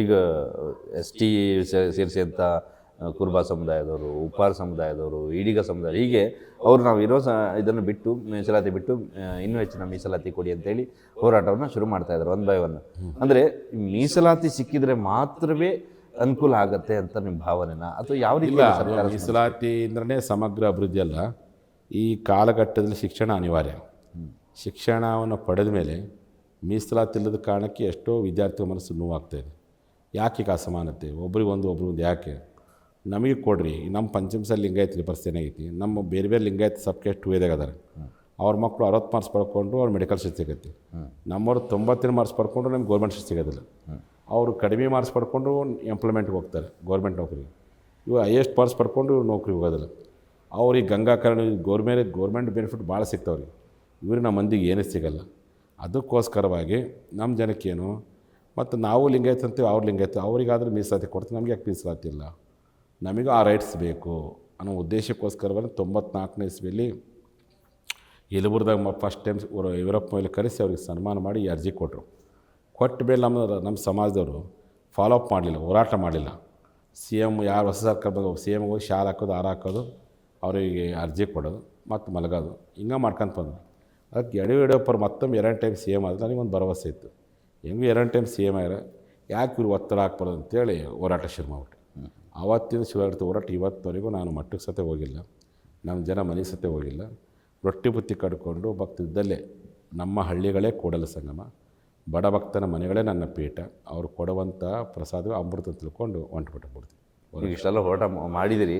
ಈಗ S T ಸೇರಿಸಿದಂಥ ಕುರುಬ ಸಮುದಾಯದವರು ಉಪ್ಪಾರ ಸಮುದಾಯದವರು ಈಡಿಗ ಸಮುದಾಯ ಹೀಗೆ ಅವರು ನಾವು ಇರೋ ಸ ಇದನ್ನು ಬಿಟ್ಟು ಮೀಸಲಾತಿ ಬಿಟ್ಟು ಇನ್ನೂ ಹೆಚ್ಚಿನ ಮೀಸಲಾತಿ ಕೊಡಿ ಅಂತೇಳಿ ಹೋರಾಟವನ್ನು ಶುರು ಮಾಡ್ತಾ ಇದ್ದಾರೆ ಒನ್ ಬೈ ಒನ್ ಅಂದರೆ ಮೀಸಲಾತಿ ಸಿಕ್ಕಿದರೆ ಮಾತ್ರವೇ ಅನುಕೂಲ ಆಗತ್ತೆ ಅಂತ ನಿಮ್ಮ ಭಾವನೆನಾ? ಅಥವಾ ಯಾವ ರೀತಿ ಮೀಸಲಾತಿ ಅಂದ್ರೆ ಸಮಗ್ರ ಅಭಿವೃದ್ಧಿ ಅಲ್ಲ. ಈ ಕಾಲಘಟ್ಟದಲ್ಲಿ ಶಿಕ್ಷಣ ಅನಿವಾರ್ಯ. ಶಿಕ್ಷಣವನ್ನು ಪಡೆದ ಮೇಲೆ ಮೀಸಲಾತಿ ಇಲ್ಲದ ಕಾರಣಕ್ಕೆ ಎಷ್ಟೋ ವಿದ್ಯಾರ್ಥಿಗಳ ಮನಸ್ಸು ನೋವಾಗ್ತಾಯಿದೆ ಯಾಕೆ ಅಸಮಾನತೆ ಒಬ್ರಿಗೊಂದು ಒಬ್ರಿಗೊಂದು ಯಾಕೆ? ನಮಗೆ ಕೊಡ್ರಿ. ನಮ್ಮ ಪಂಚಮಸಾಲಿ ಲಿಂಗಾಯತ್ ಪರಿಸ್ಥಿತಿ ಏನಾಗೈತಿ ನಮ್ಮ ಬೇರೆ ಬೇರೆ ಲಿಂಗಾಯತ್ ಸಬ್ಕೆಸ್ಟ್ ಎಷ್ಟು ಇದಾಗ ಅದಾರೆ. ಅವ್ರ ಮಕ್ಕಳು ಅರವತ್ತು ಮಾರ್ಕ್ಸ್ ಪಡ್ಕೊಂಡು ಅವ್ರು ಮೆಡಿಕಲ್ ಸೀಟ್ ಸಿಗತ್ತೆ. ನಮ್ಮವ್ರು ತೊಂಬತ್ತಿನ ಮಾರ್ಕ್ಸ್ ಪಡ್ಕೊಂಡ್ರು ನಮ್ಗೆ ಗೌರ್ಮೆಂಟ್ ಸೀಟ್ ಸಿಗೋದಿಲ್ಲ. ಅವರು ಕಡಿಮೆ ಮಾರ್ಕ್ಸ್ ಪಡ್ಕೊಂಡು ಎಂಪ್ಲಾಯ್ಮೆಂಟ್ಗೆ ಹೋಗ್ತಾರೆ ಗೌರ್ಮೆಂಟ್ ನೌಕರಿ. ಇವು ಹೈಯೆಸ್ಟ್ ಮಾರ್ಕ್ಸ್ ಪಡ್ಕೊಂಡು ಇವ್ರು ನೌಕರಿ ಹೋಗೋದಿಲ್ಲ. ಅವ್ರಿಗೆ ಗಂಗಾಕರಣ ಗೌರ್ಮೆಂಟ್ ಗೌರ್ಮೆಂಟ್ ಬೆನಿಫಿಟ್ ಭಾಳ ಸಿಗ್ತಾವ್ರಿ. ಇವ್ರಿಗೆ ನಮ್ಮ ಮಂದಿಗೆ ಏನೂ ಸಿಗಲ್ಲ. ಅದಕ್ಕೋಸ್ಕರವಾಗಿ ನಮ್ಮ ಜನಕ್ಕೇನು ಮತ್ತು ನಾವು ಲಿಂಗಾಯತ್ ಅಂತೀವಿ, ಅವ್ರು ಲಿಂಗಾಯತ್. ಅವರಿಗಾದರೂ ಮೀಸಲಾತಿ ಕೊಡ್ತೀವಿ ನಮಗೆ ಯಾಕೆ ಮೀಸಲಾತಿ ಇಲ್ಲ? ನಮಗೂ ಆ ರೈಟ್ಸ್ ಬೇಕು ಅನ್ನೋ ಉದ್ದೇಶಕ್ಕೋಸ್ಕರವಾಗಿ ತೊಂಬತ್ನಾಲ್ಕನೇ ಇಸ್ವಿಯಲ್ಲಿ ಯಲಬುರ್ದಾಗ ಫಸ್ಟ್ ಟೈಮ್ ಯುರೋಪ್ ಮೇಲೆ ಕರೆಸಿ ಅವ್ರಿಗೆ ಸನ್ಮಾನ ಮಾಡಿ ಅರ್ಜಿ ಕೊಟ್ಟರು ಕೊಟ್ಟ ಮೇಲೆ ನಮ್ಮ ನಮ್ಮ ಸಮಾಜದವರು ಫಾಲೋ ಅಪ್ ಮಾಡಲಿಲ್ಲ, ಹೋರಾಟ ಮಾಡಲಿಲ್ಲ. ಸಿ ಎಂ ಯಾರು ಹೊಸ ಸರ್ಕಾರ ಬಂದು ಸಿ ಎಂ ಹೋಗಿ ಶಾಲೆ ಹಾಕೋದು ಆರು ಹಾಕೋದು, ಅವರಿಗೆ ಅರ್ಜಿ ಕೊಡೋದು ಮತ್ತು ಮಲಗೋದು. ಹಿಂಗೆ ಮಾಡ್ಕೊಂತ ಬಂದ್ರು ಅದಕ್ಕೆ ಯಡಿಯೂರು ಯಡಿಯೂರಪ್ಪರು ಮತ್ತೊಮ್ಮೆ ಎರಡು ಟೈಮ್ ಸಿ ಎಂ ಆದರೆ ನನಗೆ ಒಂದು ಭರವಸೆ ಇತ್ತು. ಹೆಂಗೂ ಎರಡು ಟೈಮ್ ಸಿ ಎಂ ಆಗ್ಯಾರ. ಯಾಕೆ ಇವ್ರು ಒತ್ತಡ ಹಾಕ್ಬಾರ್ದು ಅಂತೇಳಿ ಹೋರಾಟ ಶುರು ಮಾಡಿಬಿಟ್ಟು ಶುರು ಆಗುತ್ತೆ ಹೋರಾಟ. ಇವತ್ತವರೆಗೂ ನಾನು ಮಟ್ಟಕ್ಕೆ ಸತೆ ಹೋಗಿಲ್ಲ. ನಮ್ಮ ಜನ ಮನೆ ಸತೆ ಹೋಗಿಲ್ಲ. ರೊಟ್ಟಿ ಬುತ್ತಿ ಕಡ್ಕೊಂಡು ಭಕ್ತಿದ್ದಲ್ಲೇ ನಮ್ಮ ಹಳ್ಳಿಗಳೇ ಕೂಡಲ ಸಂಗಮ. ಬಡ ಭಕ್ತನ ಮನೆಗಳೇ ನನ್ನ ಪೀಠ. ಅವರು ಕೊಡುವಂಥ ಪ್ರಸಾದ ಅಮೃತ ತಿಳ್ಕೊಂಡು ಹೊಂಟ್ಬಿಟ್ಟು ಬಿಡ್ತೀವಿ. ಇಷ್ಟೆಲ್ಲ ಹೋರಾಟ ಮಾಡಿದಿರಿ.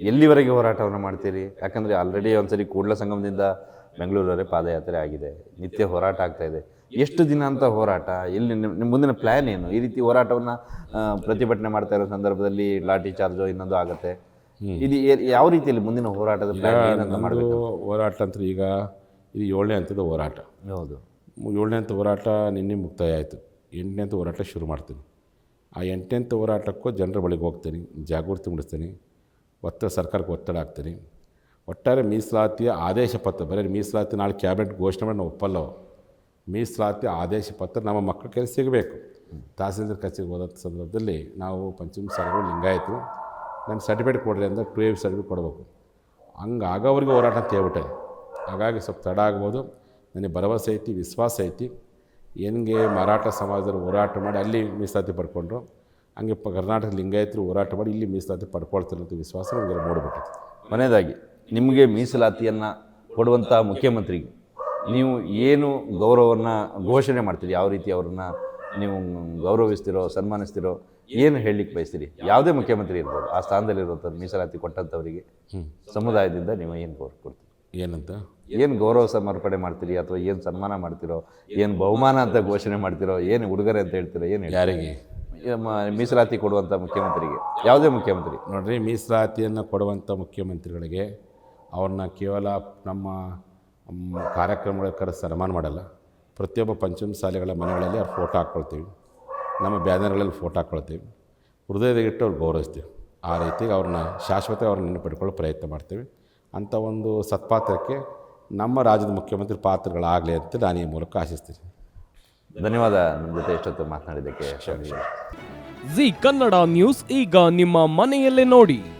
ಎಲ್ಲಿವರೆಗೆ ಹೋರಾಟವನ್ನು ಮಾಡ್ತೀರಿ? ಯಾಕಂದರೆ ಆಲ್ರೆಡಿ ಒಂದ್ಸರಿ ಕೂಡಲ ಸಂಗಮದಿಂದ ಬೆಂಗಳೂರವರೆಗೆ ಪಾದಯಾತ್ರೆ ಆಗಿದೆ. ನಿತ್ಯ ಹೋರಾಟ ಆಗ್ತಾ ಇದೆ. ಎಷ್ಟು ದಿನ ಅಂತ ಹೋರಾಟ? ಇಲ್ಲಿ ನಿಮ್ಮ ನಿಮ್ಮ ಮುಂದಿನ ಪ್ಲ್ಯಾನ್ ಏನು? ಈ ರೀತಿ ಹೋರಾಟವನ್ನು ಪ್ರತಿಭಟನೆ ಮಾಡ್ತಾ ಇರೋ ಸಂದರ್ಭದಲ್ಲಿ ಲಾಠಿ ಚಾರ್ಜೋ ಇನ್ನೊಂದು ಆಗುತ್ತೆ. ಇದು ಯಾವ ರೀತಿಯಲ್ಲಿ ಮುಂದಿನ ಹೋರಾಟದ ಪ್ಲ್ಯಾನ್ ಏನಂತ ನಮ್ಮದು ಮಾಡಬೇಕು? ಹೋರಾಟ ಅಂತ ಈಗ ಇದು ಏಳನೇ ಹಂತದ ಹೋರಾಟ. ಹೌದು. ಏಳನೇ ಹಂತ ಹೋರಾಟ ನಿನ್ನೆ ಮುಕ್ತಾಯ ಆಯಿತು. ಎಂಟನೇ ಹಂತ ಹೋರಾಟ ಶುರು ಮಾಡ್ತೀನಿ. ಆ ಎಂಟನೇ ಹಂತ ಹೋರಾಟಕ್ಕೂ ಜನರ ಬಳಿಗೆ ಹೋಗ್ತೀನಿ ಜಾಗೃತಿ ಮೂಡಿಸ್ತೀನಿ ಒತ್ತಡ ಸರ್ಕಾರಕ್ಕೆ ಒತ್ತಡ ಹಾಕ್ತೀನಿ. ಒಟ್ಟಾರೆ ಮೀಸಲಾತಿಯ ಆದೇಶ ಪತ್ರ, ಬರೀ ಮೀಸಲಾತಿ ನಾಳೆ ಕ್ಯಾಬಿನೆಟ್ ಘೋಷಣೆ ಮಾಡಿ ನಾವು ಒಪ್ಪಲ್ಲ? ಅವು. ಮೀಸಲಾತಿ ಆದೇಶ ಪತ್ರ ನಮ್ಮ ಮಕ್ಕಳ ಕೈಲಿ ಸಿಗಬೇಕು. ತಹಸೀಲ್ದಾರ್ ಕಚೇರಿಗೆ ಹೋದಂಥ ಸಂದರ್ಭದಲ್ಲಿ ನಾವು ಪಂಚಮ ಸಾಲಗಳು ಲಿಂಗಾಯಿತು ನನ್ನ ಸರ್ಟಿಫಿಕೇಟ್ ಕೊಡ್ರಿ ಅಂದರೆ ಟು ಎ ಸರ್ಟಿಫಿಕೇಟ್ ಕೊಡಬೇಕು. ಹಂಗೆ ಆಗೋವರೆಗೂ ಹೋರಾಟ ಅಂತ ಹೇಳ್ಬಿಟ್ಟೆ. ಹಾಗಾಗಿ ಸ್ವಲ್ಪ ತಡ ಆಗ್ಬೋದು. ನನಗೆ ಭರವಸೆ ಐತಿ, ವಿಶ್ವಾಸ ಐತಿ. ಹೆಂಗೆ ಮರಾಠ ಸಮಾಜದವರು ಹೋರಾಟ ಮಾಡಿ ಅಲ್ಲಿ ಮೀಸಲಾತಿ ಪಡ್ಕೊಂಡ್ರು? ಹಂಗೆ ಕರ್ನಾಟಕ ಲಿಂಗಾಯತರು ಹೋರಾಟ ಮಾಡಿ ಇಲ್ಲಿ ಮೀಸಲಾತಿ ಪಡ್ಕೊಳ್ತಾರೆ ಅಂತ ವಿಶ್ವಾಸ ನಮಗೆಲ್ಲ ಮೂಡಿಬಿಟ್ಟಿದೆ ಕೊನೆಯದಾಗಿ ನಿಮಗೆ ಮೀಸಲಾತಿಯನ್ನು ಕೊಡುವಂಥ ಮುಖ್ಯಮಂತ್ರಿಗೆ ನೀವು ಏನು ಗೌರವವನ್ನು ಘೋಷಣೆ ಮಾಡ್ತೀರಿ? ಯಾವ ರೀತಿ ಅವ್ರನ್ನ ನೀವು ಗೌರವಿಸ್ತಿರೋ ಸನ್ಮಾನಿಸ್ತಿರೋ ಏನು ಹೇಳಲಿಕ್ಕೆ ಬಯಸ್ತೀರಿ? ಯಾವುದೇ ಮುಖ್ಯಮಂತ್ರಿ ಇರ್ಬೋದು ಆ ಸ್ಥಾನದಲ್ಲಿರುವಂಥದ್ದು ಮೀಸಲಾತಿ ಕೊಟ್ಟಂಥವರಿಗೆ ಸಮುದಾಯದಿಂದ ನೀವು ಏನು ಗೌರವ ಕೊಡ್ತೀರಿ? ಏನಂತ? ಏನು ಗೌರವ ಸಮರ್ಪಣೆ ಮಾಡ್ತೀರಿ ಅಥವಾ ಏನು ಸನ್ಮಾನ ಮಾಡ್ತಿರೋ ಏನು ಬಹುಮಾನ ಅಂತ ಘೋಷಣೆ ಮಾಡ್ತಿರೋ ಏನು ಉಡುಗೊರೆ ಅಂತ ಹೇಳ್ತೀರೋ ಏನು ಯಾರಿಗೆ? ಮೀಸಲಾತಿ ಕೊಡುವಂಥ ಮುಖ್ಯಮಂತ್ರಿಗೆ ಯಾವುದೇ ಮುಖ್ಯಮಂತ್ರಿ. ನೋಡ್ರಿ ಮೀಸಲಾತಿಯನ್ನು ಕೊಡುವಂಥ ಮುಖ್ಯಮಂತ್ರಿಗಳಿಗೆ ಅವ್ರನ್ನ ಕೇವಲ ನಮ್ಮ ಕಾರ್ಯಕ್ರಮಗಳಲ್ಲಿ ಕಾರ್ಯಕ್ರಮಗಳ ಕರೆ ಸನ್ಮಾನ ಮಾಡಲ್ಲ. ಪ್ರತಿಯೊಬ್ಬ ಪಂಚಮ ಶಾಲೆಗಳ ಮನೆಗಳಲ್ಲಿ ಅವ್ರು ಫೋಟೋ ಹಾಕ್ಕೊಳ್ತೀವಿ. ನಮ್ಮ ಬ್ಯಾನರ್ಗಳಲ್ಲಿ ಫೋಟೋ ಹಾಕ್ಕೊಳ್ತೀವಿ. ಹೃದಯದಗಿಟ್ಟು ಅವ್ರು ಗೌರವಿಸ್ತೀವಿ. ಆ ರೀತಿಗೆ ಅವ್ರನ್ನ ಶಾಶ್ವತ ಅವ್ರನ್ನ ನೆನಪಿಟ್ಕೊಳ್ಳೋ ಪ್ರಯತ್ನ ಮಾಡ್ತೀವಿ. ಅಂಥ ಒಂದು ಸತ್ಪಾತ್ರಕ್ಕೆ ನಮ್ಮ ರಾಜ್ಯದ ಮುಖ್ಯಮಂತ್ರಿ ಪಾತ್ರಗಳಾಗಲಿ ಅಂತ ನಾನು ಈ ಮೂಲಕ ಆಶಿಸ್ತೀನಿ. ಧನ್ಯವಾದ. ನಮ್ಮ ಜೊತೆ ಇಷ್ಟೊತ್ತು ಮಾತನಾಡಿದ್ದಕ್ಕೆ ಜಿ ಕನ್ನಡ ನ್ಯೂಸ್ ಈಗ ನಿಮ್ಮ ಮನೆಯಲ್ಲೇ ನೋಡಿ.